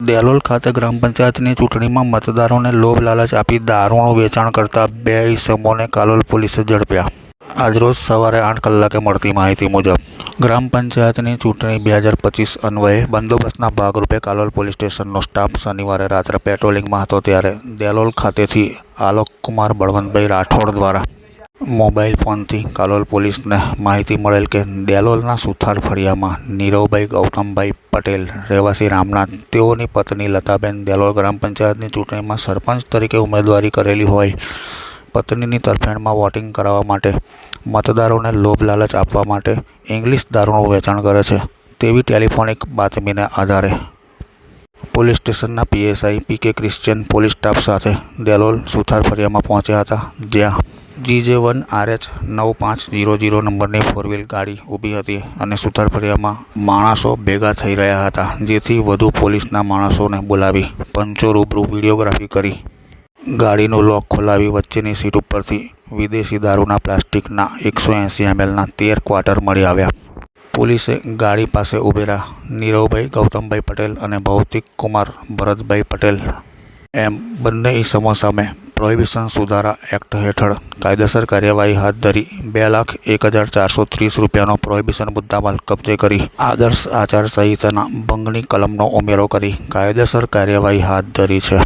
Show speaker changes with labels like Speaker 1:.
Speaker 1: દેલોલ ખાતે ગ્રામ પંચાયતની ચૂંટણીમાં મતદારોને લોભ લાલચ આપી દારૂનું વેચાણ કરતા બે ઇસમોને કાલોલ પોલીસે ઝડપ્યા. આજરોજ સવારે આઠ કલાકે મળતી માહિતી મુજબ, ગ્રામ પંચાયતની ચૂંટણી બે હજાર પચીસ અન્વયે બંદોબસ્તના ભાગરૂપે કાલોલ પોલીસ સ્ટેશનનો સ્ટાફ શનિવારે રાત્રે પેટ્રોલિંગમાં હતો ત્યારે દેલોલ ખાતેથી આલોકકુમાર બળવંતભાઈ રાઠોડ દ્વારા મોબાઈલ ફોનથી કાલોલ પોલીસને માહિતી મળેલ કે દેલોલના સુથાર ફળિયામાં નીરવભાઈ ગૌતમભાઈ પટેલ, રહેવાસી રામનાથ, તેઓની પત્ની લતાબેન દેલોલ ગ્રામ પંચાયતની ચૂંટણીમાં સરપંચ તરીકે ઉમેદવારી કરેલી હોય. પત્નીની તરફેણમાં વોટિંગ કરાવવા માટે મતદારોને લોભ લાલચ આપવા માટે ઇંગ્લિશ દારૂનું વેચાણ કરે છે. તેવી ટેલિફોનિક બાતમીને આધારે પોલીસ સ્ટેશનના પીએસઆઈ પી કે ક્રિશ્ચિયન પોલીસ સ્ટાફ સાથે દેલોલ સુથાર ફળિયામાં પહોંચ્યા હતા, જ્યાં જીજે વન આરએચ નવ પાંચ જીરો જીરો નંબરની ફોર વ્હીલ ગાડી ઊભી હતી અને સુથારફરિયામાં માણસો ભેગા થઈ રહ્યા હતા, જેથી વધુ પોલીસના માણસોને બોલાવી પંચો રૂબરૂ વિડીયોગ્રાફી કરી. ગાડીનું લોક ખોલાવી વચ્ચેની સીટ ઉપરથી વિદેશી દારૂના પ્લાસ્ટિકના એકસો એંસી એમએલના તેર ક્વાર્ટર મળી આવ્યા. પોલીસે ગાડી પાસે ઉભેલા નીરવભાઈ, ગૌતમભાઈ પટેલ અને ભૌતિક કુમાર ભરતભાઈ પટેલ એમ બંને ઇસમો સામે પ્રોહિબિશન સુધારા એક્ટ હેઠળ કાયદેસર કાર્યવાહી હાથ ધરી બે લાખ એક હજાર ચારસો ત્રીસ રૂપિયાનો પ્રોહિબિશન મુદ્દામાલ કબજે કરી આદર્શ આચારસંહિતાના ભંગની કલમનો ઉમેરો કરી કાયદેસર કાર્યવાહી હાથ ધરી છે.